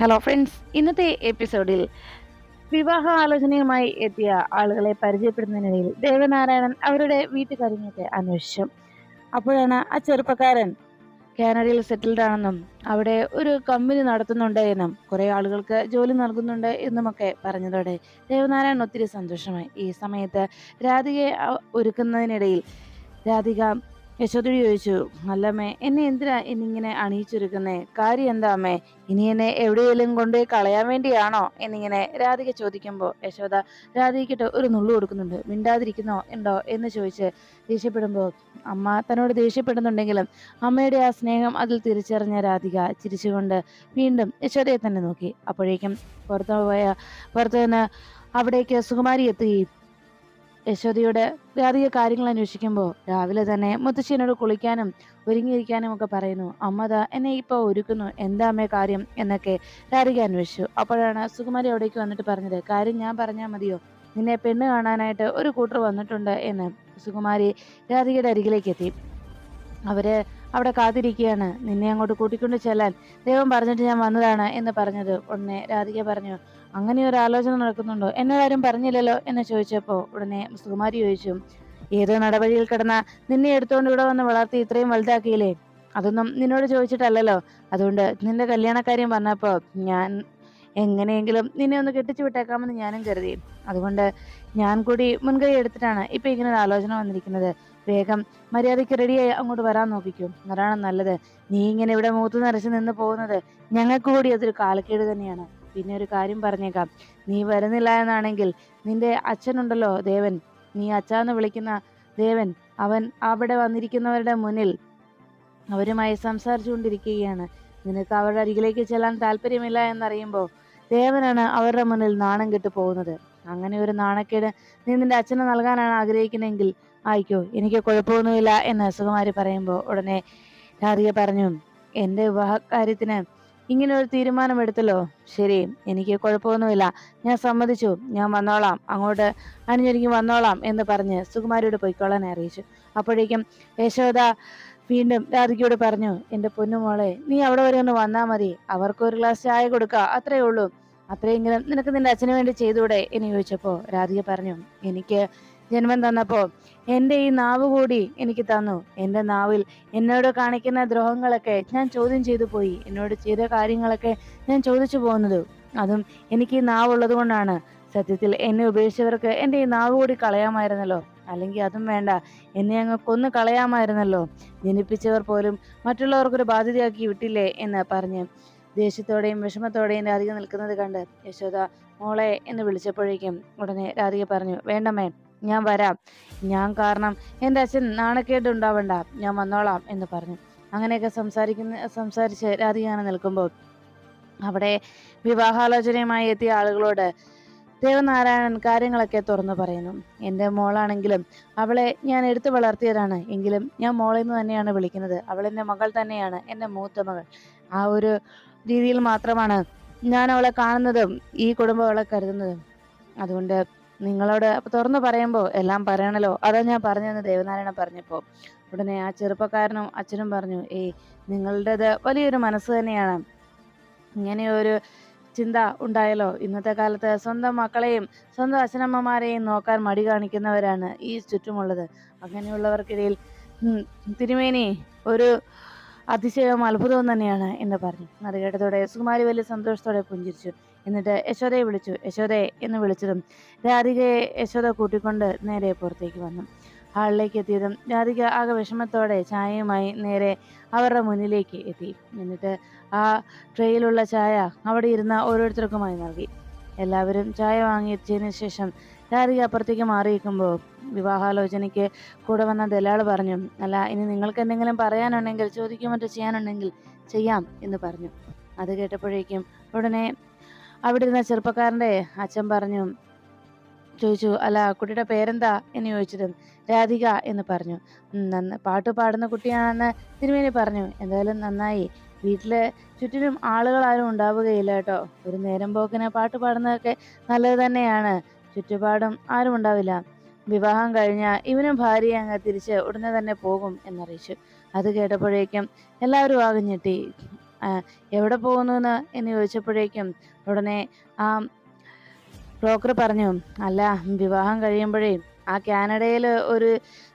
Hello friends ഇന്നത്തെ എപ്പിസോഡിൽ വിവാഹ ആലോചനയുമായി എത്തിയ ആളുകളെ പരിചയപ്പെടുന്നതിനിടയിൽ ദേവനാരായണൻ അവരുടെ വീട്ടുകാര്യങ്ങളൊക്കെ അന്വേഷിച്ചു. അപ്പോഴാണ് ആ ചെറുപ്പക്കാരൻ കാനഡയിൽ സെറ്റിൽഡ് ആണെന്നും അവിടെ ഒരു കമ്പനി നടത്തുന്നുണ്ട് എന്നും കുറെ ആളുകൾക്ക് ജോലി നൽകുന്നുണ്ട് എന്നുമൊക്കെ പറഞ്ഞതോടെ ദേവനാരായണൻ ഒത്തിരി സന്തോഷമായി. ഈ സമയത്ത് രാധികയെ ഒരുക്കുന്നതിനിടയിൽ രാധിക യശോദയോട് ചോദിച്ചു അല്ലമ്മേ എന്നെ എന്തിനാ എന്നിങ്ങനെ അണിയിച്ചൊരുക്കുന്നേ? കാര്യം എന്താ അമ്മേ ഇനി എന്നെ എവിടെയെങ്കിലും കൊണ്ടുപോയി കളയാൻ വേണ്ടിയാണോ? എന്നിങ്ങനെ രാധിക ചോദിക്കുമ്പോൾ യശോദ രാധികയ്ക്കിട്ട് ഒരു നുള്ളു കൊടുക്കുന്നുണ്ട്. മിണ്ടാതിരിക്കുന്നോ? ഉണ്ടോ? എന്ന് ചോദിച്ച് ദേഷ്യപ്പെടുമ്പോൾ അമ്മ തന്നോട് ദേഷ്യപ്പെടുന്നുണ്ടെങ്കിലും അമ്മയുടെ ആ സ്നേഹം അതിൽ തിരിച്ചറിഞ്ഞ രാധിക ചിരിച്ചുകൊണ്ട് വീണ്ടും യശോദയെ തന്നെ നോക്കി. അപ്പോഴേക്കും പുറത്തു പോയ പുറത്തു നിന്ന് അവിടേക്ക് സുകുമാരി എത്തുകയും യശോദയോട് അധിക കാര്യങ്ങൾ അന്വേഷിക്കുമ്പോൾ രാവിലെ തന്നെ മുത്തശ്ശിനോട് കുളിക്കാനും ഒരുങ്ങിയിരിക്കാനും ഒക്കെ പറയുന്നു. അമ്മത എന്നെ ഇപ്പോൾ ഒരുക്കുന്നു. എന്താ അമ്മേ കാര്യം? എന്നൊക്കെ രാധിക അന്വേഷിച്ചു. അപ്പോഴാണ് സുകുമാരി അവിടേക്ക് വന്നിട്ട് പറഞ്ഞത് കാര്യം ഞാൻ പറഞ്ഞാൽ മതിയോ? നിന്നെ പെണ്ണ് കാണാനായിട്ട് ഒരു കൂട്ടർ വന്നിട്ടുണ്ട് എന്ന്. സുകുമാരി രാധികയുടെ അരികിലേക്ക് എത്തി. അവർ അവിടെ കാത്തിരിക്കുകയാണ്. നിന്നെ അങ്ങോട്ട് കൂട്ടിക്കൊണ്ട് ചെല്ലാൻ ദൈവം പറഞ്ഞിട്ട് ഞാൻ വന്നതാണ് എന്ന് പറഞ്ഞത്. ഉടനെ രാധിക പറഞ്ഞു അങ്ങനെ ഒരു ആലോചന നടക്കുന്നുണ്ടോ? എന്നോട് ആരും പറഞ്ഞില്ലല്ലോ എന്ന് ചോദിച്ചപ്പോൾ ഉടനെ സുകുമാരി ചോദിച്ചു ഏതോ നടപടിയിൽ കിടന്ന നിന്നെ എടുത്തുകൊണ്ട് ഇവിടെ വന്ന് വളർത്തി ഇത്രയും വലുതാക്കിയില്ലേ? അതൊന്നും നിന്നോട് ചോദിച്ചിട്ടല്ലല്ലോ. അതുകൊണ്ട് നിന്റെ കല്യാണക്കാര്യം പറഞ്ഞപ്പോൾ ഞാൻ എങ്ങനെയെങ്കിലും നിന്നെ ഒന്ന് കെട്ടിച്ചു വിട്ടേക്കാമെന്ന് ഞാനും കരുതി. അതുകൊണ്ട് ഞാൻ കൂടി മുൻകൈ എടുത്തിട്ടാണ് ഇപ്പൊ ഇങ്ങനെ ഒരു ആലോചന വന്നിരിക്കുന്നത്. വേഗം മര്യാദയ്ക്ക് റെഡിയായി അങ്ങോട്ട് വരാൻ നോക്കിക്കും. അതാണ് നല്ലത്. നീ ഇങ്ങനെ ഇവിടെ മൂത്ത് നിറച്ച് നിന്ന് പോകുന്നത് ഞങ്ങൾക്ക് കൂടി അതൊരു കാലക്കേട് തന്നെയാണ്. പിന്നെ ഒരു കാര്യം പറഞ്ഞേക്കാം. നീ വരുന്നില്ല എന്നാണെങ്കിൽ നിന്റെ അച്ഛനുണ്ടല്ലോ ദേവൻ. നീ അച്ഛാന്ന് വിളിക്കുന്ന ദേവൻ അവൻ അവിടെ വന്നിരിക്കുന്നവരുടെ മുന്നിൽ അവരുമായി സംസാരിച്ചുകൊണ്ടിരിക്കുകയാണ്. നിനക്ക് അവരുടെ അരികിലേക്ക് ചെല്ലാൻ താല്പര്യമില്ല എന്നറിയുമ്പോൾ ദേവനാണ് അവരുടെ മുന്നിൽ നാണം കെട്ടു പോകുന്നത്. അങ്ങനെ ഒരു നാണക്കേട് നീ നിന്റെ അച്ഛനെ നൽകാനാണ് ആഗ്രഹിക്കുന്നതെങ്കിൽ ആയിക്കോ എനിക്ക് കുഴപ്പമൊന്നുമില്ല എന്ന് സുകുമാരി പറയുമ്പോൾ ഉടനെ രാധിക പറഞ്ഞു എന്റെ വിവാഹ കാര്യത്തിന് ഇങ്ങനെ ഒരു തീരുമാനമെടുത്തല്ലോ. ശരി എനിക്ക് കുഴപ്പമൊന്നുമില്ല. ഞാൻ സമ്മതിച്ചു. ഞാൻ വന്നോളാം. അങ്ങോട്ട് അണിഞ്ഞൊരുങ്ങി വന്നോളാം എന്ന് പറഞ്ഞ് സുകുമാരിയോട് പൊയ്ക്കോളാൻ അറിയിച്ചു. അപ്പോഴേക്കും യശോദ വീണ്ടും രാധികയോട് പറഞ്ഞു എന്റെ പൊന്നുമോളെ നീ അവിടെ വരെ ഒന്ന് വന്നാൽ മതി. അവർക്ക് ഒരു ഗ്ലാസ് ചായ കൊടുക്കുക അത്രേ ഉള്ളൂ. അത്രയെങ്കിലും നിനക്ക് നിന്റെ അച്ഛന് വേണ്ടി ചെയ്തൂടെ എന്ന് ചോദിച്ചപ്പോൾ രാധിക പറഞ്ഞു എനിക്ക് ജന്മം തന്നപ്പോൾ എന്റെ ഈ നാവ് കൂടി എനിക്ക് തന്നു. എന്റെ നാവിൽ എന്നോട് കാണിക്കുന്ന ദ്രോഹങ്ങളൊക്കെ ഞാൻ ചോദ്യം ചെയ്തു പോയി. എന്നോട് ചെയ്ത കാര്യങ്ങളൊക്കെ ഞാൻ ചോദിച്ചു പോകുന്നത് അതും എനിക്ക് ഈ നാവ് ഉള്ളത് കൊണ്ടാണ്. സത്യത്തിൽ എന്നെ ഉപേക്ഷിച്ചവർക്ക് എന്റെ ഈ നാവ് കൂടി കളയാമായിരുന്നല്ലോ. അല്ലെങ്കിൽ അതും വേണ്ട. എന്നെ അങ്ങ് കൊന്നു കളയാമായിരുന്നല്ലോ. ജനിപ്പിച്ചവർ പോലും മറ്റുള്ളവർക്കൊരു ബാധ്യതയാക്കി വിട്ടില്ലേ? എന്ന് പറഞ്ഞ് ദേഷ്യത്തോടെയും വിഷമത്തോടെയും രാധിക നിൽക്കുന്നത് കണ്ട് യശോദ മോളെ എന്ന് വിളിച്ചപ്പോഴേക്കും ഉടനെ രാധിക പറഞ്ഞു വേണ്ടമ്മേ ഞാൻ വരാം. ഞാൻ കാരണം എന്റെ അച്ഛൻ നാണക്കേട് ഉണ്ടാവണ്ട ഞാൻ വന്നോളാം എന്ന് പറഞ്ഞു. അങ്ങനെയൊക്കെ സംസാരിക്കുന്ന സംസാരിച്ച് രാധികാനം നിൽക്കുമ്പോൾ അവിടെ വിവാഹാലോചനയുമായി എത്തിയ ആളുകളോട് ദേവനാരായണൻ കാര്യങ്ങളൊക്കെ തുറന്നു പറയുന്നു. എന്റെ മോളാണെങ്കിലും അവളെ ഞാൻ എടുത്തു വളർത്തിയതാണ്. എങ്കിലും ഞാൻ മോളിൽ നിന്ന് തന്നെയാണ് വിളിക്കുന്നത്. അവൾ എന്റെ മകൾ തന്നെയാണ്. എന്റെ മൂത്ത മകൾ. ആ ഒരു രീതിയിൽ മാത്രമാണ് ഞാൻ അവളെ കാണുന്നതും ഈ കുടുംബം അവളെ കരുതുന്നതും. അതുകൊണ്ട് നിങ്ങളോട് തുറന്നു പറയുമ്പോൾ എല്ലാം പറയണല്ലോ. അതാ ഞാൻ പറഞ്ഞതെന്ന് ദേവനാരായണ പറഞ്ഞപ്പോൾ ഉടനെ ആ ചെറുപ്പക്കാരനും അച്ഛനും പറഞ്ഞു ഏയ് നിങ്ങളുടേത് വലിയൊരു മനസ്സ് തന്നെയാണ്. ഇങ്ങനെയൊരു ചിന്ത ഉണ്ടായല്ലോ. ഇന്നത്തെ കാലത്ത് സ്വന്തം മക്കളെയും സ്വന്തം അച്ഛനമ്മമാരെയും നോക്കാൻ മടി കാണിക്കുന്നവരാണ് ഈ ചുറ്റുമുള്ളത്. അങ്ങനെയുള്ളവർക്കിടയിൽ തിരുമേനി ഒരു അതിശയവും അത്ഭുതവും തന്നെയാണ് എന്ന് പറഞ്ഞു. അത് കേട്ടതോടെ സുകുമാരി വലിയ സന്തോഷത്തോടെ പുഞ്ചിരിച്ചു. എന്നിട്ട് യശോദയെ വിളിച്ചു യശോദയെ എന്ന് വിളിച്ചതും രാധികയെ യശോദ കൂട്ടിക്കൊണ്ട് നേരെ പുറത്തേക്ക് വന്നു. ഹാളിലേക്ക് എത്തിയതും രാധിക ആകെ വിഷമത്തോടെ ചായയുമായി നേരെ അവരുടെ മുന്നിലേക്ക് എത്തി. എന്നിട്ട് ആ ട്രെയിലുള്ള ചായ അവിടെ ഇരുന്ന ഓരോരുത്തർക്കുമായി നൽകി. എല്ലാവരും ചായ വാങ്ങിയതിന് ശേഷം രാധിക അപ്പുറത്തേക്ക് മാറിയിരിക്കുമ്പോൾ വിവാഹാലോചനയ്ക്ക് കൂടെ വന്ന ദലാൾ പറഞ്ഞു അല്ല ഇനി നിങ്ങൾക്ക് എന്തെങ്കിലും പറയാനുണ്ടെങ്കിൽ ചോദിക്കുകയോ ചെയ്യാനുണ്ടെങ്കിൽ ചെയ്യാം എന്ന് പറഞ്ഞു. അത് കേട്ടപ്പോഴേക്കും ഉടനെ അവിടെ ഇരുന്ന ചെറുപ്പക്കാരന്റെ അച്ഛൻ പറഞ്ഞു ചോദിച്ചു അല്ല കുട്ടിയുടെ പേരെന്താ? എന്ന് ചോദിച്ചത് രാധിക എന്ന് പറഞ്ഞു. നന്ന പാട്ട് പാടുന്ന കുട്ടിയാണെന്ന് തിരുമേനി പറഞ്ഞു. എന്തായാലും നന്നായി. വീട്ടിലെ ചുറ്റിലും ആളുകളാരും ഉണ്ടാവുകയില്ല കേട്ടോ. ഒരു നേരം പോക്കിന് പാട്ട് പാടുന്നതൊക്കെ നല്ലത് തന്നെയാണ്. ചുറ്റുപാടും ആരും ഉണ്ടാവില്ല. വിവാഹം കഴിഞ്ഞാൽ ഇവനും ഭാര്യ അങ്ങ് തിരിച്ച് ഉടനെ തന്നെ പോകും എന്നറിയിച്ചു. അത് കേട്ടപ്പോഴേക്കും എല്ലാവരും ആകെ ഞെട്ടി. എവിടെ പോകുന്നു എന്ന് ചോദിച്ചപ്പോഴേക്കും ഉടനെ ആ ബ്രോക്കർ പറഞ്ഞു അല്ല വിവാഹം കഴിയുമ്പോഴേ ആ കാനഡയിൽ ഒരു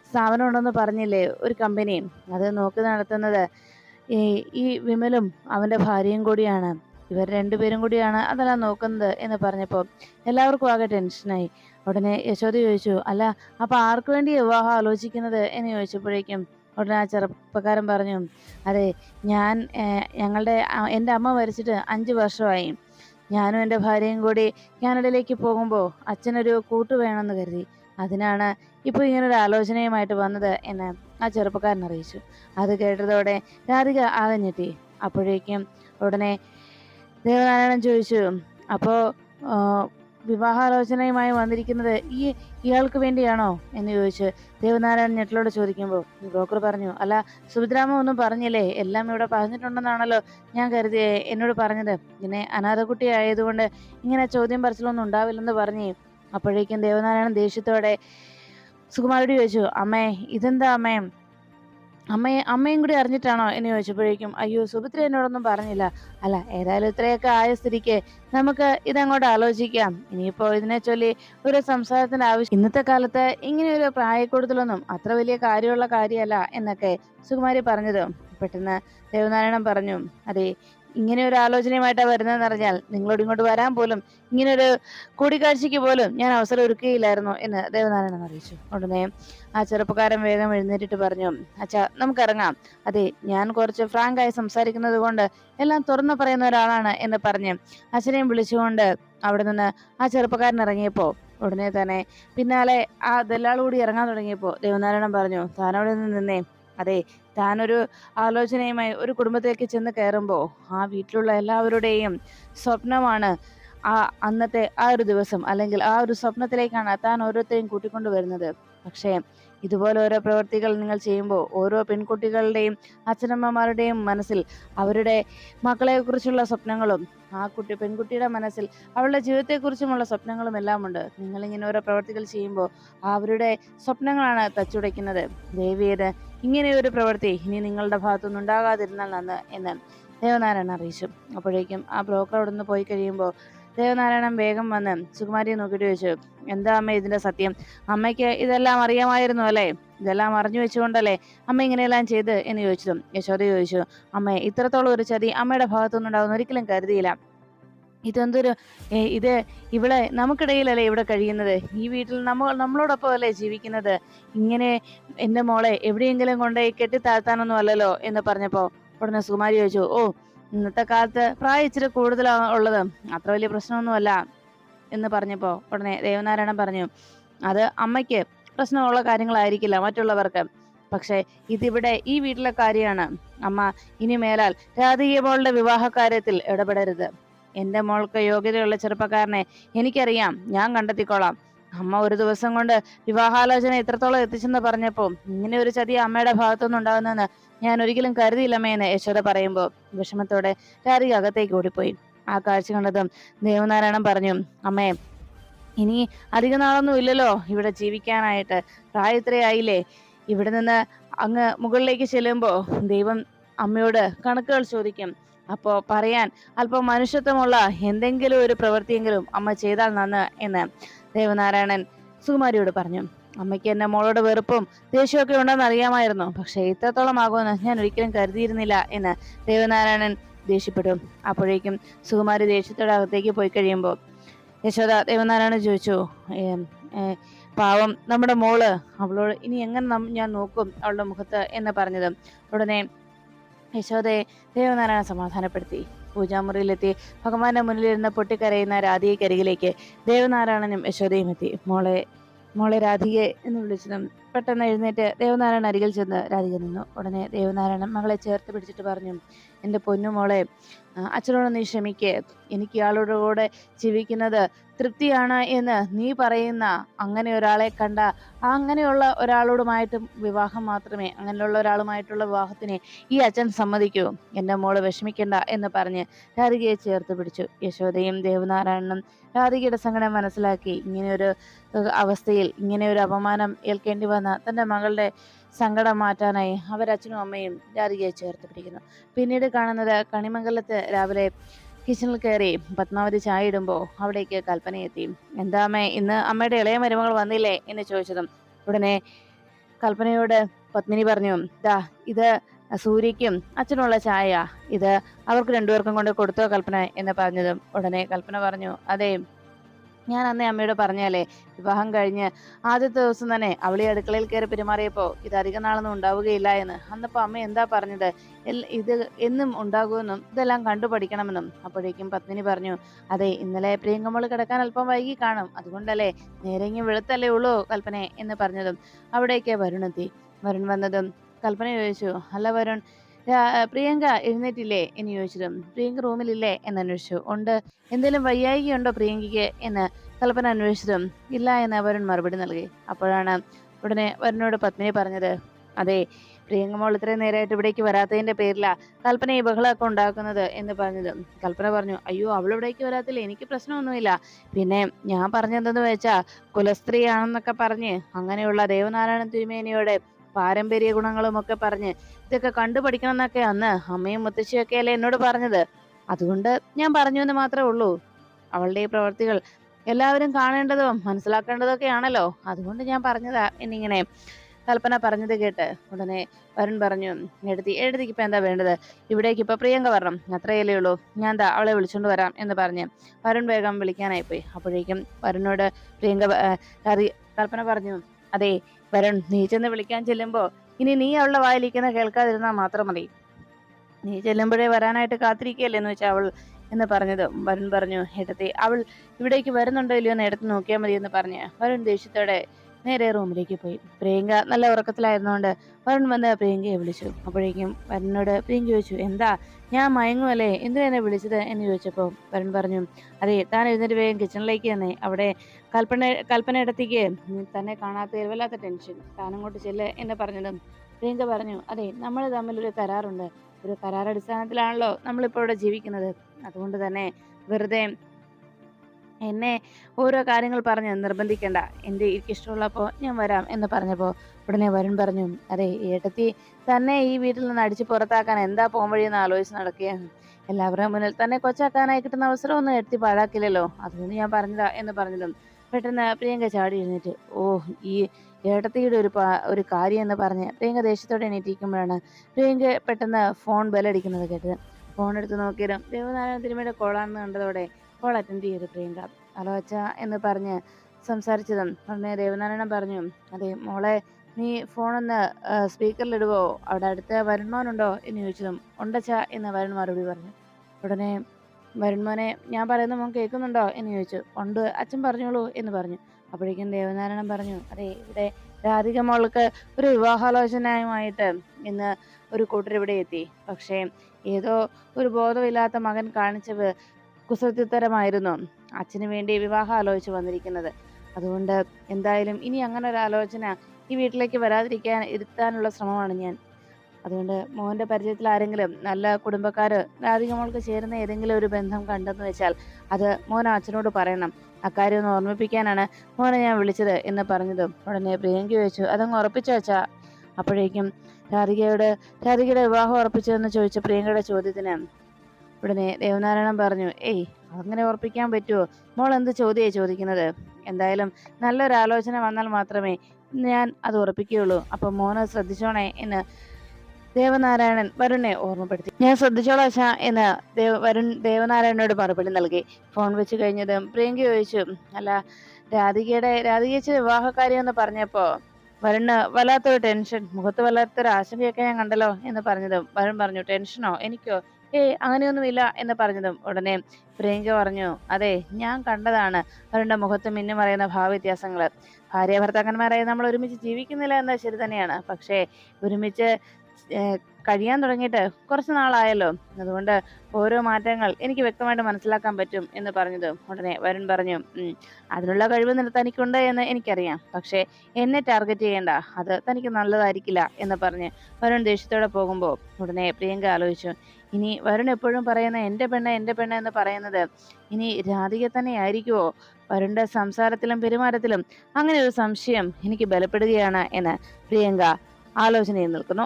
സ്ഥാപനം ഉണ്ടെന്ന് പറഞ്ഞില്ലേ ഒരു കമ്പനി അത് നോക്കി നടത്തുന്നത്. ഈ ഈ വിമലും അവന്റെ ഭാര്യയും കൂടിയാണ്. ഇവർ രണ്ടുപേരും കൂടിയാണ് അതെല്ലാം നോക്കുന്നത് എന്ന് പറഞ്ഞപ്പോൾ എല്ലാവർക്കും ആകെ ടെൻഷനായി ഉടനെ യശോദ ചോദിച്ചു അല്ല അപ്പോൾ ആർക്ക് വേണ്ടി വിവാഹം ആലോചിക്കുന്നത്? എന്ന് ചോദിച്ചപ്പോഴേക്കും ഉടനെ ആ ചെറുപ്പക്കാരൻ പറഞ്ഞു അതെ ഞാൻ ഞങ്ങളുടെ എന്റെ അമ്മ മരിച്ചിട്ട് അഞ്ച് വർഷമായി. ഞാനും എന്റെ ഭാര്യയും കൂടി കാനഡയിലേക്ക് പോകുമ്പോൾ അച്ഛനൊരു കൂട്ട് വേണമെന്ന് കരുതി. അതിനാണ് ഇപ്പോൾ ഇങ്ങനൊരു ആലോചനയുമായിട്ട് വന്നത് എന്ന് ആ ചെറുപ്പക്കാരൻ അറിയിച്ചു. അത് കേട്ടതോടെ രാധിക ആകെ ഞെട്ടി. അപ്പോഴേക്കും ഉടനെ ദേവനാരായണൻ ചോദിച്ചു അപ്പോൾ വിവാഹാലോചനയുമായി വന്നിരിക്കുന്നത് ഈ ഇയാൾക്ക് വേണ്ടിയാണോ എന്ന് ചോദിച്ച് ദേവനാരായണൻ ഞെട്ടലോട് ചോദിക്കുമ്പോൾ ബ്രോക്കർ പറഞ്ഞു അല്ല സുഭദ്രാമ ഒന്നും പറഞ്ഞില്ലേ? എല്ലാം ഇവിടെ പറഞ്ഞിട്ടുണ്ടെന്നാണല്ലോ ഞാൻ കരുതി എന്നോട് പറഞ്ഞത് പിന്നെ അനാഥകുട്ടി ആയതുകൊണ്ട് ഇങ്ങനെ ചോദ്യം പറച്ചിലൊന്നും ഉണ്ടാവില്ലെന്ന് പറഞ്ഞു അപ്പോഴേക്കും ദേവനാരായണൻ ദേഷ്യത്തോടെ സുകുമാരോട് ചോദിച്ചു അമ്മേ ഇതെന്താ അമ്മേ? അമ്മയെ അമ്മയും കൂടി അറിഞ്ഞിട്ടാണോ എന്ന് ചോദിച്ചപ്പോഴേക്കും അയ്യോ സുഭദ്ര എന്നോടൊന്നും പറഞ്ഞില്ല. അല്ല ഏതായാലും ഇത്രയൊക്കെ ആയ സ്ഥിതിക്ക് നമുക്ക് ഇതങ്ങോട്ട് ആലോചിക്കാം. ഇനിയിപ്പോ ഇതിനെ ചൊല്ലി ഒരു സംസാരത്തിന്റെ ആവശ്യം ഇന്നത്തെ കാലത്ത് ഇങ്ങനെ ഒരു പ്രായക്കൂടുതലൊന്നും അത്ര വലിയ കാര്യമുള്ള കാര്യമല്ല എന്നൊക്കെ സുകുമാരി പറഞ്ഞത് പെട്ടെന്ന് ദേവനാരായണൻ പറഞ്ഞു. അതെ ഇങ്ങനെ ഒരു ആലോചനയുമായിട്ടാണ് വരുന്നതെന്ന് അറിഞ്ഞാൽ നിങ്ങളോട് ഇങ്ങോട്ട് വരാൻ പോലും ഇങ്ങനെ ഒരു കൂടിക്കാഴ്ചയ്ക്ക് പോലും ഞാൻ അവസരം ഒരുക്കുകയില്ലായിരുന്നു എന്ന് ദേവനാരായണൻ അറിയിച്ചു. ഉടനെ ആ ചെറുപ്പക്കാരൻ വേഗം എഴുന്നേറ്റിട്ട് പറഞ്ഞു അച്ഛാ നമുക്കിറങ്ങാം. അതെ ഞാൻ കുറച്ച് ഫ്രാങ്കായി സംസാരിക്കുന്നത് കൊണ്ട് എല്ലാം തുറന്നു പറയുന്ന ഒരാളാണ് എന്ന് പറഞ്ഞ് അച്ഛനെയും വിളിച്ചുകൊണ്ട് അവിടെ നിന്ന് ആ ചെറുപ്പക്കാരൻ ഇറങ്ങിയപ്പോ ഉടനെ തന്നെ പിന്നാലെ ആ ദല്ലാളുകൂടി ഇറങ്ങാൻ തുടങ്ങിയപ്പോൾ ദേവനാരായണൻ പറഞ്ഞു താനവിടെ നിന്ന് നിന്നേ. അതെ താനൊരു ആലോചനയുമായി ഒരു കുടുംബത്തിലേക്ക് ചെന്ന് കയറുമ്പോൾ ആ വീട്ടിലുള്ള എല്ലാവരുടെയും സ്വപ്നമാണ് ആ അന്നത്തെ ആ ഒരു ദിവസം അല്ലെങ്കിൽ ആ ഒരു സ്വപ്നത്തിലേക്കാണ് താൻ ഓരോരുത്തരെയും കൂട്ടിക്കൊണ്ടു വരുന്നത്. പക്ഷേ ഇതുപോലെ ഓരോ പ്രവൃത്തികൾ നിങ്ങൾ ചെയ്യുമ്പോൾ ഓരോ പെൺകുട്ടികളുടെയും അച്ഛനമ്മമാരുടെയും മനസ്സിൽ അവരുടെ മക്കളെക്കുറിച്ചുള്ള സ്വപ്നങ്ങളും ആ കുട്ടി പെൺകുട്ടിയുടെ മനസ്സിൽ അവളുടെ ജീവിതത്തെക്കുറിച്ചുമുള്ള സ്വപ്നങ്ങളും എല്ലാം ഉണ്ട് നിങ്ങളിങ്ങനെ ഓരോ പ്രവൃത്തികൾ ചെയ്യുമ്പോൾ അവരുടെ സ്വപ്നങ്ങളാണ് തച്ചുടയ്ക്കുന്നത്. ദേവിയത് ഇങ്ങനെ ഒരു പ്രവൃത്തി ഇനി നിങ്ങളുടെ ഭാഗത്തുനിന്ന് ഉണ്ടാകാതിരുന്നാൽ നന്ന് എന്ന് ദേവനാരായണൻ അറിയിച്ചു. അപ്പോഴേക്കും ആ ബ്രോക്കർ അവിടെ നിന്ന് പോയി കഴിയുമ്പോൾ ദേവനാരായണൻ വേഗം വന്ന് സുകുമാരിയെ നോക്കിയിട്ട് ചോദിച്ചു എന്താ അമ്മ ഇതിന്റെ സത്യം? അമ്മയ്ക്ക് ഇതെല്ലാം അറിയാമായിരുന്നു അല്ലേ? ഇതെല്ലാം അറിഞ്ഞു വെച്ചുകൊണ്ടല്ലേ അമ്മ ഇങ്ങനെയെല്ലാം ചെയ്ത്? എന്ന് ചോദിച്ചതും യശോദ ചോദിച്ചു അമ്മ ഇത്രത്തോളം ഒരു ചതി അമ്മയുടെ ഭാഗത്തുനിന്ന് ഉണ്ടാകുന്ന ഒരിക്കലും കരുതിയില്ല. ഇതെന്തൊരു ഇത് ഇവിടെ നമുക്കിടയിലല്ലേ ഇവിടെ കഴിയുന്നത്? ഈ വീട്ടിൽ നമ്മ നമ്മളോടൊപ്പം അല്ലേ ജീവിക്കുന്നത്? ഇങ്ങനെ എന്റെ മോളെ എവിടെയെങ്കിലും കൊണ്ടുപോയി കെട്ടിത്താഴ്ത്താനൊന്നും അല്ലല്ലോ എന്ന് പറഞ്ഞപ്പോൾ ഉടനെ സുകുമാരി ചോദിച്ചു ഓ ഇന്നത്തെ കാലത്ത് പ്രായം ഇച്ചിരി കൂടുതലാണ് ഉള്ളത്. അത്ര വലിയ പ്രശ്നമൊന്നുമല്ല. എന്ന് പറഞ്ഞപ്പോൾ ഉടനെ ദേവനാരായണൻ പറഞ്ഞു അത് അമ്മയ്ക്ക് പ്രശ്നമുള്ള കാര്യങ്ങളായിരിക്കില്ല മറ്റുള്ളവർക്ക്. പക്ഷേ ഇതിവിടെ ഈ വീട്ടിലെ കാര്യമാണ്. അമ്മ ഇനി മേലാൽ രാധികമോളുടെ വിവാഹ കാര്യത്തിൽ ഇടപെടരുത്. എന്റെ മോൾക്ക് യോഗ്യതയുള്ള ചെറുപ്പക്കാരനെ എനിക്കറിയാം. ഞാൻ കണ്ടെത്തിക്കോളാം. അമ്മ ഒരു ദിവസം കൊണ്ട് വിവാഹാലോചന എത്രത്തോളം എത്തിച്ചെന്ന് പറഞ്ഞപ്പോൾ ഇങ്ങനെ ഒരു ചതി അമ്മയുടെ ഭാഗത്തുനിന്ന് ഉണ്ടാകുന്നെന്ന് ഞാൻ ഒരിക്കലും കരുതിയില്ലമ്മയെന്ന് യശോദ പറയുമ്പോൾ വിഷമത്തോടെ രാധിക അകത്തേക്ക് ഓടിപ്പോയി. ആ കാഴ്ച കണ്ടതും ദേവനാരായണൻ പറഞ്ഞു അമ്മേ ഇനി അധിക നാളൊന്നും ഇല്ലല്ലോ. ഇവിടെ ജീവിക്കാനായിട്ട് പ്രായത്രയായില്ലേ ഇവിടെ നിന്ന് അങ്ങ് മുകളിലേക്ക് ചെല്ലുമ്പോൾ ദൈവം അമ്മയോട് കണക്കുകൾ ചോദിക്കും. അപ്പോ പറയാൻ അല്പം മനുഷ്യത്വമുള്ള എന്തെങ്കിലും ഒരു പ്രവൃത്തിയെങ്കിലും അമ്മ ചെയ്താൽ നന്ന് എന്ന് ദേവനാരായണൻ സുകുമാരിയോട് പറഞ്ഞു. അമ്മയ്ക്ക് എന്നെ മോളോട് വെറുപ്പും ദേഷ്യമൊക്കെ ഉണ്ടെന്ന് അറിയാമായിരുന്നു. പക്ഷെ ഇത്രത്തോളം ആകുമെന്ന് ഞാൻ ഒരിക്കലും കരുതിയിരുന്നില്ല എന്ന് ദേവനാരായണൻ ദേഷ്യപ്പെട്ടു. അപ്പോഴേക്കും സുകുമാരി ദേഷ്യത്തോടെ അകത്തേക്ക് പോയി കഴിയുമ്പോൾ യശോദ ദേവനാരായണൻ ചോദിച്ചു പാവം നമ്മുടെ മോൾ അവളോട് ഇനി എങ്ങനെ ഞാൻ നോക്കും അവളുടെ മുഖത്ത്? എന്ന് പറഞ്ഞത് ഉടനെ യശോദയെ ദേവനാരായണ സമാധാനപ്പെടുത്തി. പൂജാമുറിയിലെത്തി. ഭഗവാന്റെ മുന്നിലിരുന്ന പൊട്ടിക്കരയുന്ന രാധികക്കരികിലേക്ക് ദേവനാരായണനും യശോദയും എത്തി. മോളെ മോളെ രാധികെ എന്ന് വിളിച്ചതും പെട്ടെന്ന് എഴുന്നേറ്റ് ദേവനാരായണൻ അരികിൽ ചെന്ന് രാധിക നിന്നു. ഉടനെ ദേവനാരായണൻ മകളെ ചേർത്ത് പിടിച്ചിട്ട് പറഞ്ഞു എന്റെ പൊന്നുമോളെ അച്ഛനോട് നീ ക്ഷമിക്കേ. എനിക്ക് ഇയാളുടെ കൂടെ ജീവിക്കുന്നത് തൃപ്തിയാണ് എന്ന് നീ പറയുന്ന അങ്ങനെ ഒരാളെ കണ്ട അങ്ങനെയുള്ള ഒരാളോടുമായിട്ടും വിവാഹം മാത്രമേ അങ്ങനെയുള്ള ഒരാളുമായിട്ടുള്ള വിവാഹത്തിന് ഈ അച്ഛൻ സമ്മതിക്കൂ. എന്റെ മോൾ വിഷമിക്കണ്ട എന്ന് പറഞ്ഞ് രാധികയെ ചേർത്ത് പിടിച്ചു. യശോദയും ദേവനാരായണനും രാധികയുടെ സങ്കടം മനസ്സിലാക്കി. ഇങ്ങനെയൊരു അവസ്ഥയിൽ ഇങ്ങനെ ഒരു അപമാനം ഏൽക്കേണ്ടി വന്ന തന്റെ മകളുടെ സങ്കടം മാറ്റാനായി അവരച്ഛനും അമ്മയും രാധികയെ ചേർത്ത് പിടിക്കുന്നു. പിന്നീട് കാണുന്നത് കണിമംഗലത്ത് രാവിലെ കിച്ചണിൽ കയറി പത്മാവതി ചായ ഇടുമ്പോൾ അവിടേക്ക് കൽപ്പന എത്തി. എന്താ അമ്മേ ഇന്ന് അമ്മയുടെ ഇളയ മരുമകൾ വന്നില്ലേ? എന്ന് ചോദിച്ചതും ഉടനെ കൽപ്പനയോട് പത്മിനി പറഞ്ഞു ദാ ഇത് സൂര്യക്കും അച്ഛനുള്ള ചായ ഇത് അവർക്ക് രണ്ടുപേർക്കും കൊണ്ട് കൊടുത്തോ കൽപ്പന? എന്ന് പറഞ്ഞതും ഉടനെ കൽപ്പന പറഞ്ഞു അതെ ഞാൻ അന്നേ അമ്മയോട് പറഞ്ഞാലേ വിവാഹം കഴിഞ്ഞ് ആദ്യത്തെ ദിവസം തന്നെ അവളി അടുക്കളയിൽ കയറി പെരുമാറിയപ്പോൾ ഇത് അധിക നാളൊന്നും ഉണ്ടാവുകയില്ല എന്ന്. അന്നപ്പോ അമ്മ എന്താ പറഞ്ഞത്? ഇത് എന്നും ഉണ്ടാകുമെന്നും ഇതെല്ലാം കണ്ടുപഠിക്കണമെന്നും അപ്പോഴേക്കും പത്മിനി പറഞ്ഞു അതെ ഇന്നലെ പ്രിയങ്കമ്മൾ കിടക്കാൻ അല്പം വൈകി കാണും. അതുകൊണ്ടല്ലേ നേരെങ്ങി വെളുത്തല്ലേ ഉള്ളൂ കൽപ്പനെ എന്ന് പറഞ്ഞതും അവിടേക്ക് വരുണെത്തി. വരുൺ വന്നതും കൽപ്പന ചോദിച്ചു അല്ല വരുൺ പ്രിയങ്ക എഴുന്നേറ്റില്ലേ എന്ന് ചോദിച്ചു പ്രിയങ്ക റൂമിലില്ലേ എന്ന് അന്വേഷിച്ചു. ഉണ്ട്. എന്തെങ്കിലും വയ്യായികയുണ്ടോ പ്രിയങ്കയ്ക്ക് എന്ന് കൽപ്പന അന്വേഷിച്ചതും ഇല്ല എന്ന് വരുൺ മറുപടി നൽകി. അപ്പോഴാണ് ഉടനെ വരുണോട് പത്മിനി പറഞ്ഞത് അതെ പ്രിയങ്ക മോൾ ഇത്രയും നേരമായിട്ട് ഇവിടേക്ക് വരാത്തതിന്റെ പേരിലാ കൽപ്പന ഈ ബഹളമൊക്കെ ഉണ്ടാക്കുന്നത് എന്ന് പറഞ്ഞത്. കൽപ്പന പറഞ്ഞു അയ്യോ അവൾ ഇവിടേക്ക് വരാത്തില്ല എനിക്ക് പ്രശ്നമൊന്നുമില്ല. പിന്നെ ഞാൻ പറഞ്ഞതെന്ന് വെച്ചാ കുലസ്ത്രീയാണെന്നൊക്കെ പറഞ്ഞ് അങ്ങനെയുള്ള ദേവനാരായണ തിരുമേനിയുടെ പാരമ്പര്യ ഗുണങ്ങളും ഒക്കെ പറഞ്ഞ് ഇതൊക്കെ കണ്ടുപഠിക്കണം എന്നൊക്കെ അന്ന് അമ്മയും മുത്തശ്ശിയൊക്കെ അല്ലേ എന്നോട് പറഞ്ഞത്. അതുകൊണ്ട് ഞാൻ പറഞ്ഞു എന്ന് മാത്രമേ ഉള്ളൂ. അവളുടെ ഈ പ്രവർത്തികൾ എല്ലാവരും കാണേണ്ടതും മനസ്സിലാക്കേണ്ടതും ഒക്കെ ആണല്ലോ അതുകൊണ്ട് ഞാൻ പറഞ്ഞതാ എന്നിങ്ങനെ കൽപ്പന പറഞ്ഞത് കേട്ട് ഉടനെ വരുൺ പറഞ്ഞു എഴുതി എഴുതിക്ക് ഇപ്പൊ എന്താ വേണ്ടത്? ഇവിടേക്ക് ഇപ്പൊ പ്രിയങ്ക വരണം. അത്രയല്ലേ ഉള്ളൂ. ഞാൻ എന്താ അവളെ വിളിച്ചോണ്ട് വരാം എന്ന് പറഞ്ഞ് വരുൺ വേഗം വിളിക്കാനായി പോയി. അപ്പോഴേക്കും വരുണോട് പ്രിയങ്ക കൽപ്പന പറഞ്ഞു അതെ വരുൺ നീ ചെന്ന് വിളിക്കാൻ ചെല്ലുമ്പോ ഇനി നീ അവളുടെ വായിലിരിക്കുന്ന കേൾക്കാതിരുന്നാൽ മാത്രം മതി. നീ ചെല്ലുമ്പോഴേ വരാനായിട്ട് കാത്തിരിക്കുകയല്ലേ എന്ന് വെച്ചാൽ അവൾ എന്ന് പറഞ്ഞത്. വരുൺ പറഞ്ഞു എടുത്തി അവൾ ഇവിടേക്ക് വരുന്നുണ്ടോ ഇല്ലയോ എന്ന് എടുത്ത് നോക്കിയാൽ മതി എന്ന് പറഞ്ഞ് വരുൺ ദേഷ്യത്തോടെ നേരെ റൂമിലേക്ക് പോയി. പ്രിയങ്ക നല്ല ഉറക്കത്തിലായിരുന്നുകൊണ്ട് വരുൺ വന്ന് പ്രിയങ്കയെ വിളിച്ചു. അപ്പോഴേക്കും വരുണിനോട് പ്രിയങ്ക ചോദിച്ചു എന്താ ഞാൻ മയങ്ങുമല്ലേ എന്തിനാ വിളിച്ചത്? എന്ന് ചോദിച്ചപ്പോൾ വരുൺ പറഞ്ഞു അതെ താൻ എഴുന്നേറ്റ് വേഗം കിച്ചണിലേക്ക് തന്നെ അവിടെ കൽപ്പന കൽപ്പന ഇടത്തേക്ക് തന്നെ കാണാത്ത വല്ലാത്ത ടെൻഷൻ താനങ്ങോട്ട് ചെല്ല് എന്ന് പറഞ്ഞതും പ്രിയങ്ക പറഞ്ഞു അതെ നമ്മൾ തമ്മിൽ ഒരു കരാറുണ്ട്. ഒരു കരാർ അടിസ്ഥാനത്തിലാണല്ലോ നമ്മളിപ്പോൾ ഇവിടെ ജീവിക്കുന്നത്. അതുകൊണ്ട് തന്നെ വെറുതെ എന്നെ ഓരോ കാര്യങ്ങൾ പറഞ്ഞ് നിർബന്ധിക്കേണ്ട. എന്റെ എനിക്കിഷ്ടമുള്ളപ്പോൾ ഞാൻ വരാം എന്ന് പറഞ്ഞപ്പോൾ ഉടനെ വരുൺ പറഞ്ഞു അതെ ഏട്ടത്തി തന്നെ ഈ വീട്ടിൽ നിന്ന് അടിച്ച് പുറത്താക്കാൻ എന്താ വഴിയെന്ന് ആലോചിച്ച് നടക്കുകയാണ് എല്ലാവരുടെയും മുന്നിൽ തന്നെ കൊച്ചാക്കാനായി കിട്ടുന്ന അവസരമൊന്നും എടുത്തി പാഴാക്കില്ലല്ലോ. അതുകൊണ്ട് ഞാൻ പറഞ്ഞതാ എന്ന് പറഞ്ഞതും പെട്ടെന്ന് പ്രിയങ്ക ചാടി എഴുന്നേറ്റ്. ഓ ഈ ഏട്ടത്തിയുടെ ഒരു ഒരു കാര്യം എന്ന് പറഞ്ഞ് പ്രിയങ്ക ദേഷ്യത്തോടെ എണീറ്റിരിക്കുമ്പോഴാണ് പ്രിയങ്ക പെട്ടെന്ന് ഫോൺ ബെല്ലടിക്കുന്നത് കേട്ടത്. ഫോൺ എടുത്ത് നോക്കിയതും ദേവനാരായണ തിരുമയുടെ കോളാണെന്ന് കണ്ടതോടെ കോൾ അറ്റൻഡ് ചെയ്തു പ്രിയങ്ക. ഹലോ അച്ഛ എന്ന് പറഞ്ഞ് സംസാരിച്ചതും ഉടനെ ദേവനാരായണൻ പറഞ്ഞു അതെ മോളെ നീ ഫോണൊന്ന് സ്പീക്കറിലിടുവോ? അവിടെ അടുത്ത് വരണോനുണ്ടോ എന്ന് ചോദിച്ചതും ഉണ്ടച്ച എന്ന് വരുൺ മറുപടി പറഞ്ഞു. ഉടനെ വരുൺമോനെ ഞാൻ പറയുന്ന മോൻ കേൾക്കുന്നുണ്ടോ? എന്ന് ചോദിച്ചു. ഉണ്ട് അച്ഛൻ പറഞ്ഞോളൂ എന്ന് പറഞ്ഞു. അപ്പോഴേക്കും ദേവനാരായണൻ പറഞ്ഞു അതെ ഇവിടെ രാധിക മോൾക്ക് ഒരു വിവാഹാലോചനയുമായിട്ട് ഇന്ന് ഒരു കൂട്ടർ ഇവിടെ എത്തി. പക്ഷേ ഏതോ ഒരു ബോധമില്ലാത്ത മകൻ കാണിച്ചത് കുസൃത്യുത്തരമായിരുന്നു അച്ഛന് വേണ്ടി വിവാഹം ആലോചിച്ച് വന്നിരിക്കുന്നത്. അതുകൊണ്ട് എന്തായാലും ഇനി അങ്ങനെ ഒരു ആലോചന ഈ വീട്ടിലേക്ക് വരാതിരിക്കാൻ ഇരുത്താനുള്ള ശ്രമമാണ് ഞാൻ. അതുകൊണ്ട് മോന്റെ പരിചയത്തിൽ ആരെങ്കിലും നല്ല കുടുംബക്കാർ രാധിക മോൾക്ക് ചേരുന്ന ഏതെങ്കിലും ഒരു ബന്ധം കണ്ടെന്ന് വെച്ചാൽ അത് മോൻ അച്ഛനോട് പറയണം. അക്കാര്യം ഒന്ന് ഓർമ്മിപ്പിക്കാനാണ് മോനെ ഞാൻ വിളിച്ചത് എന്ന് പറഞ്ഞതും. ഉടനെ പ്രിയങ്കി വെച്ചു അതങ്ങ് ഉറപ്പിച്ചു വെച്ചാ അപ്പോഴേക്കും രാധികയോട് രാധികയുടെ വിവാഹം ഉറപ്പിച്ചതെന്ന് ചോദിച്ച പ്രിയങ്കയുടെ ചോദ്യത്തിന് ഉടനെ ദേവനാരായണൻ പറഞ്ഞു ഏയ് അങ്ങനെ ഉറപ്പിക്കാൻ പറ്റുമോ മോൾ എന്ത് ചോദ്യമായി ചോദിക്കുന്നത്? എന്തായാലും നല്ലൊരു ആലോചന വന്നാൽ മാത്രമേ ഞാൻ അത് ഉറപ്പിക്കുകയുള്ളൂ. അപ്പം മോനെ ശ്രദ്ധിച്ചോണേ എന്ന് ദേവനാരായണൻ വരുണിനെ ഓർമ്മപ്പെടുത്തി. ഞാൻ ശ്രദ്ധിച്ചോളാം അച്ഛാ എന്ന് ദേവ വരുൺ ദേവനാരായണനോട് മറുപടി നൽകി. ഫോൺ വെച്ച് കഴിഞ്ഞതും പ്രിയങ്ക ചോദിച്ചു അല്ല രാധികയുടെ രാധികയുടെ വിവാഹകാര്യം എന്ന് പറഞ്ഞപ്പോ വരുണ് വല്ലാത്തൊരു ടെൻഷൻ മുഖത്ത് വല്ലാത്തൊരു ആശങ്കയൊക്കെ ഞാൻ കണ്ടല്ലോ എന്ന് പറഞ്ഞതും വരുൺ പറഞ്ഞു ടെൻഷനോ? എനിക്കോ? ഏയ് അങ്ങനെയൊന്നുമില്ല എന്ന് പറഞ്ഞതും ഉടനെ പ്രിയങ്ക പറഞ്ഞു അതെ ഞാൻ കണ്ടതാണ് അവരുടെ മുഖത്ത് മിന്നി മറയുന്ന ഭാവവ്യത്യാസങ്ങൾ. ഭാര്യ ഭർത്താക്കന്മാരായി നമ്മൾ ഒരുമിച്ച് ജീവിക്കുന്നില്ല എന്നത് ശരി തന്നെയാണ്. പക്ഷേ ഒരുമിച്ച് കഴിയാൻ തുടങ്ങിയിട്ട് കുറച്ച് നാളായല്ലോ. അതുകൊണ്ട് ഓരോ മാറ്റങ്ങൾ എനിക്ക് വ്യക്തമായിട്ട് മനസ്സിലാക്കാൻ പറ്റും എന്ന് പറഞ്ഞത് ഉടനെ വരുൺ പറഞ്ഞു. അതിനുള്ള കഴിവ് നില തനിക്കുണ്ട് എന്ന് എനിക്കറിയാം. പക്ഷേ എന്നെ ടാർഗറ്റ് ചെയ്യേണ്ട അത് തനിക്ക് നല്ലതായിരിക്കില്ല എന്ന് പറഞ്ഞ് വരുൺ ദേഷ്യത്തോടെ പോകുമ്പോൾ ഉടനെ പ്രിയങ്ക ആലോചിച്ചു. ഇനി വരുൺ എപ്പോഴും പറയുന്ന എന്റെ പെണ്ണ് എന്റെ പെണ്ണ് എന്ന് പറയുന്നത് ഇനി രാധിക തന്നെ ആയിരിക്കുമോ വരുണിന്റെ സംസാരത്തിലും പെരുമാറ്റത്തിലും അങ്ങനെ ഒരു സംശയം എനിക്ക് ബലപ്പെടുകയാണ് എന്ന് പ്രിയങ്ക ആലോചനയിൽ നിൽക്കുന്നു.